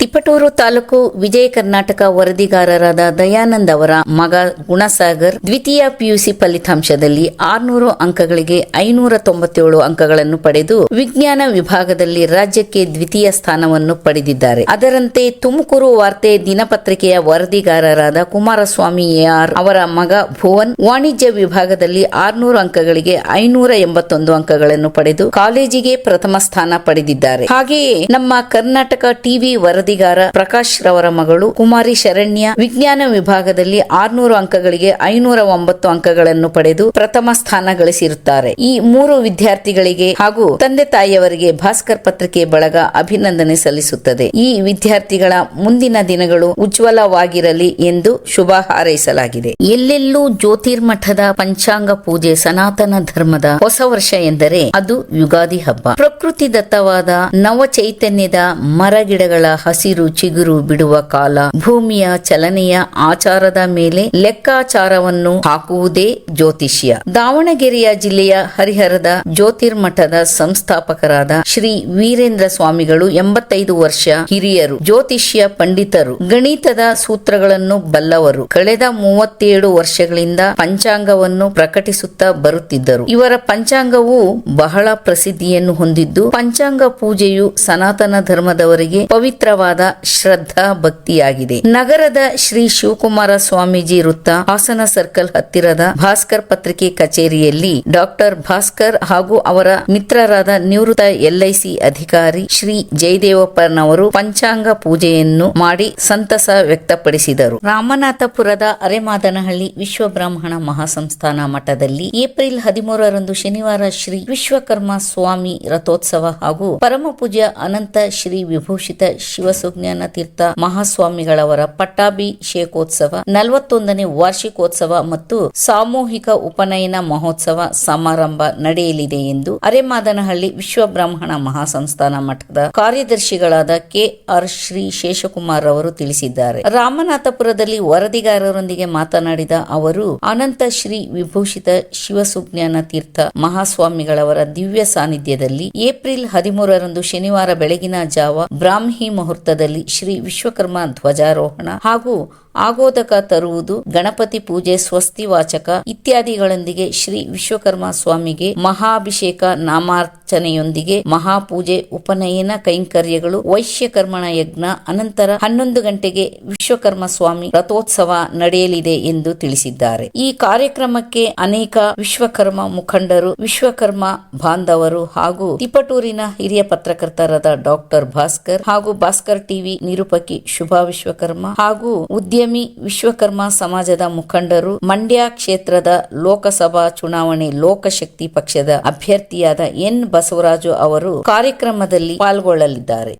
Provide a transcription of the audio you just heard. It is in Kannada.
ತಿಪಟೂರು ತಾಲೂಕು ವಿಜಯ ಕರ್ನಾಟಕ ವರದಿಗಾರರಾದ ದಯಾನಂದ್ ಅವರ ಮಗ ಗುಣಸಾಗರ್ ದ್ವಿತೀಯ ಪಿಯುಸಿ ಫಲಿತಾಂಶದಲ್ಲಿ ಆರ್ನೂರು ಅಂಕಗಳಿಗೆ ಐನೂರ ತೊಂಬತ್ತೇಳು ಅಂಕಗಳನ್ನು ಪಡೆದು ವಿಜ್ಞಾನ ವಿಭಾಗದಲ್ಲಿ ರಾಜ್ಯಕ್ಕೆ ದ್ವಿತೀಯ ಸ್ಥಾನವನ್ನು ಪಡೆದಿದ್ದಾರೆ. ಅದರಂತೆ ತುಮಕೂರು ವಾರ್ತೆ ದಿನಪತ್ರಿಕೆಯ ವರದಿಗಾರರಾದ ಕುಮಾರಸ್ವಾಮಿ ಎಆರ್ ಅವರ ಮಗ ಭುವನ್ ವಾಣಿಜ್ಯ ವಿಭಾಗದಲ್ಲಿ ಆರ್ನೂರು ಅಂಕಗಳಿಗೆ ಐನೂರ ಎಂಬತ್ತೊಂದು ಅಂಕಗಳನ್ನು ಪಡೆದು ಕಾಲೇಜಿಗೆ ಪ್ರಥಮ ಸ್ಥಾನ ಪಡೆದಿದ್ದಾರೆ. ಹಾಗೆಯೇ ನಮ್ಮ ಕರ್ನಾಟಕ ಟಿವಿ ವರದಿಗಾರ ಪ್ರಕಾಶ್ ರವರ ಮಗಳು ಕುಮಾರಿ ಶರಣ್ಯ ವಿಜ್ಞಾನ ವಿಭಾಗದಲ್ಲಿ ಆರ್ನೂರು ಅಂಕಗಳಿಗೆ ಐನೂರ ಒಂಬತ್ತು ಅಂಕಗಳನ್ನು ಪಡೆದು ಪ್ರಥಮ ಸ್ಥಾನ ಗಳಿಸಿರುತ್ತಾರೆ. ಈ ಮೂರು ವಿದ್ಯಾರ್ಥಿಗಳಿಗೆ ಹಾಗೂ ತಂದೆ ತಾಯಿಯವರಿಗೆ ಭಾಸ್ಕರ್ ಪತ್ರಿಕೆ ಬಳಗ ಅಭಿನಂದನೆ ಸಲ್ಲಿಸುತ್ತದೆ. ಈ ವಿದ್ಯಾರ್ಥಿಗಳ ಮುಂದಿನ ದಿನಗಳು ಉಜ್ವಲವಾಗಿರಲಿ ಎಂದು ಶುಭ ಹಾರೈಸಲಾಗಿದೆ. ಎಲ್ಲೆಲ್ಲೂ ಜ್ಯೋತಿರ್ಮಠದ ಪಂಚಾಂಗ ಪೂಜೆ ಸನಾತನ ಧರ್ಮದ ಹೊಸ ವರ್ಷ ಎಂದರೆ ಅದು ಯುಗಾದಿ ಹಬ್ಬ. ಪ್ರಕೃತಿ ದತ್ತವಾದ ನವ ಚೈತನ್ಯದ ಮರಗಿಡಗಳ ಹಸಿರು ಚಿಗುರು ಬಿಡುವ ಕಾಲ. ಭೂಮಿಯ ಚಲನೆಯ ಆಚಾರದ ಮೇಲೆ ಲೆಕ್ಕಾಚಾರವನ್ನು ಹಾಕುವುದೇ ಜ್ಯೋತಿಷ್ಯ. ದಾವಣಗೆರೆಯ ಜಿಲ್ಲೆಯ ಹರಿಹರದ ಜ್ಯೋತಿರ್ಮಠದ ಸಂಸ್ಥಾಪಕರಾದ ಶ್ರೀ ವೀರೇಂದ್ರ ಸ್ವಾಮಿಗಳು ಎಂಬತ್ತೈದು ವರ್ಷ ಹಿರಿಯರು, ಜ್ಯೋತಿಷ್ಯ ಪಂಡಿತರು, ಗಣಿತದ ಸೂತ್ರಗಳನ್ನು ಬಲ್ಲವರು. ಕಳೆದ ಮೂವತ್ತೇಳು ವರ್ಷಗಳಿಂದ ಪಂಚಾಂಗವನ್ನು ಪ್ರಕಟಿಸುತ್ತಾ ಬರುತ್ತಿದ್ದರು. ಇವರ ಪಂಚಾಂಗವು ಬಹಳ ಪ್ರಸಿದ್ಧಿಯನ್ನು ಹೊಂದಿದ್ದು, ಪಂಚಾಂಗ ಪೂಜೆಯು ಸನಾತನ ಧರ್ಮದವರಿಗೆ ಪವಿತ್ರವಾದ ಶ್ರದ್ಧಾ ಭಕ್ತಿಯಾಗಿದೆ. ನಗರದ ಶ್ರೀ ಶಿವಕುಮಾರ ಸ್ವಾಮೀಜಿ ವೃತ್ತ ಹಾಸನ ಸರ್ಕಲ್ ಹತ್ತಿರದ ಭಾಸ್ಕರ್ ಪತ್ರಿಕೆ ಕಚೇರಿಯಲ್ಲಿ ಡಾಕ್ಟರ್ ಭಾಸ್ಕರ್ ಹಾಗೂ ಅವರ ಮಿತ್ರರಾದ ನಿವೃತ್ತ ಎಲ್ಐಸಿ ಅಧಿಕಾರಿ ಶ್ರೀ ಜಯದೇವಪ್ಪನವರು ಪಂಚಾಂಗ ಪೂಜೆಯನ್ನು ಮಾಡಿ ಸಂತಸ ವ್ಯಕ್ತಪಡಿಸಿದರು. ರಾಮನಾಥಪುರದ ಅರೆಮಾದನಹಳ್ಳಿ ವಿಶ್ವ ಬ್ರಾಹ್ಮಣ ಮಹಾಸಂಸ್ಥಾನ ಮಠದಲ್ಲಿ ಏಪ್ರಿಲ್ ಹದಿಮೂರರಂದು ಶನಿವಾರ ಶ್ರೀ ವಿಶ್ವಕರ್ಮ ಸ್ವಾಮಿ ರಥೋತ್ಸವ ಹಾಗೂ ಪರಮ ಪೂಜ್ಯ ಅನಂತ ಶ್ರೀ ವಿಭೂಷಿತ ಶಿವಸುಜ್ಞಾನ ತೀರ್ಥ ಮಹಾಸ್ವಾಮಿಗಳವರ ಪಟ್ಟಾಭಿಷೇಕೋತ್ಸವ, ನಲವತ್ತೊಂದನೇ ವಾರ್ಷಿಕೋತ್ಸವ ಮತ್ತು ಸಾಮೂಹಿಕ ಉಪನಯನ ಮಹೋತ್ಸವ ಸಮಾರಂಭ ನಡೆಯಲಿದೆ ಎಂದು ಅರೆಮಾದನಹಳ್ಳಿ ವಿಶ್ವ ಬ್ರಾಹ್ಮಣ ಮಹಾಸಂಸ್ಥಾನ ಮಠದ ಕಾರ್ಯದರ್ಶಿಗಳಾದ ಕೆ ಆರ್ ಶ್ರೀ ಶೇಷಕುಮಾರ್ ಅವರು ತಿಳಿಸಿದ್ದಾರೆ. ರಾಮನಾಥಪುರದಲ್ಲಿ ವರದಿಗಾರರೊಂದಿಗೆ ಮಾತನಾಡಿದ ಅವರು, ಅನಂತ ಶ್ರೀ ವಿಭೂಷಿತ ಶಿವಸುಜ್ಞಾನ ತೀರ್ಥ ಮಹಾಸ್ವಾಮಿಗಳವರ ದಿವ್ಯ ಸಾನ್ನಿಧ್ಯದಲ್ಲಿ ಏಪ್ರಿಲ್ ಹದಿಮೂರರಂದು ಶನಿವಾರ ಬೆಳಗಿನ ಜಾವ ಬ್ರಾಹ್ಮಿ ಮುಹೂರ್ತದಲ್ಲಿ ಶ್ರೀ ವಿಶ್ವಕರ್ಮ ಧ್ವಜಾರೋಹಣ ಹಾಗೂ ಆಗೋದಕ ತರುವುದು ಗಣಪತಿ ಪೂಜೆ ಸ್ವಸ್ತಿ ವಾಚಕ ಇತ್ಯಾದಿಗಳೊಂದಿಗೆ ಶ್ರೀ ವಿಶ್ವಕರ್ಮ ಸ್ವಾಮಿಗೆ ಮಹಾಭಿಷೇಕ ನಾಮಾರ್ಚನೆಯೊಂದಿಗೆ ಮಹಾಪೂಜೆ ಉಪನಯನ ಕೈಂಕರ್ಯಗಳು ವೈಶ್ಯಕರ್ಮಣ ಯಜ್ಞ ಅನಂತರ ಹನ್ನೊಂದು ಗಂಟೆಗೆ ವಿಶ್ವಕರ್ಮ ಸ್ವಾಮಿ ರಥೋತ್ಸವ ನಡೆಯಲಿದೆ ಎಂದು ತಿಳಿಸಿದ್ದಾರೆ. ಈ ಕಾರ್ಯಕ್ರಮಕ್ಕೆ ಅನೇಕ ವಿಶ್ವಕರ್ಮ ಮುಖಂಡರು, ವಿಶ್ವಕರ್ಮ ಬಾಂಧವರು ಹಾಗೂ ತಿಪಟೂರಿನ ಹಿರಿಯ ಪತ್ರಕರ್ತರಾದ ಡಾಕ್ಟರ್ ಭಾಸ್ಕರ್ ಹಾಗೂ ಭಾಸ್ಕರ್ ಟಿವಿ ನಿರೂಪಕಿ ಶುಭಾ ವಿಶ್ವಕರ್ಮ ಹಾಗೂ ಉದ್ಯಮಿ ವಿಶ್ವಕರ್ಮ ಸಮಾಜದ ಮುಖಂಡರು, ಮಂಡ್ಯ ಕ್ಷೇತ್ರದ ಲೋಕಸಭಾ ಚುನಾವಣೆ ಲೋಕಶಕ್ತಿ ಪಕ್ಷದ ಅಭ್ಯರ್ಥಿಯಾದ ಎನ್ ಬಸವರಾಜು ಅವರು ಕಾರ್ಯಕ್ರಮದಲ್ಲಿ ಪಾಲ್ಗೊಳ್ಳಲಿದ್ದಾರೆ.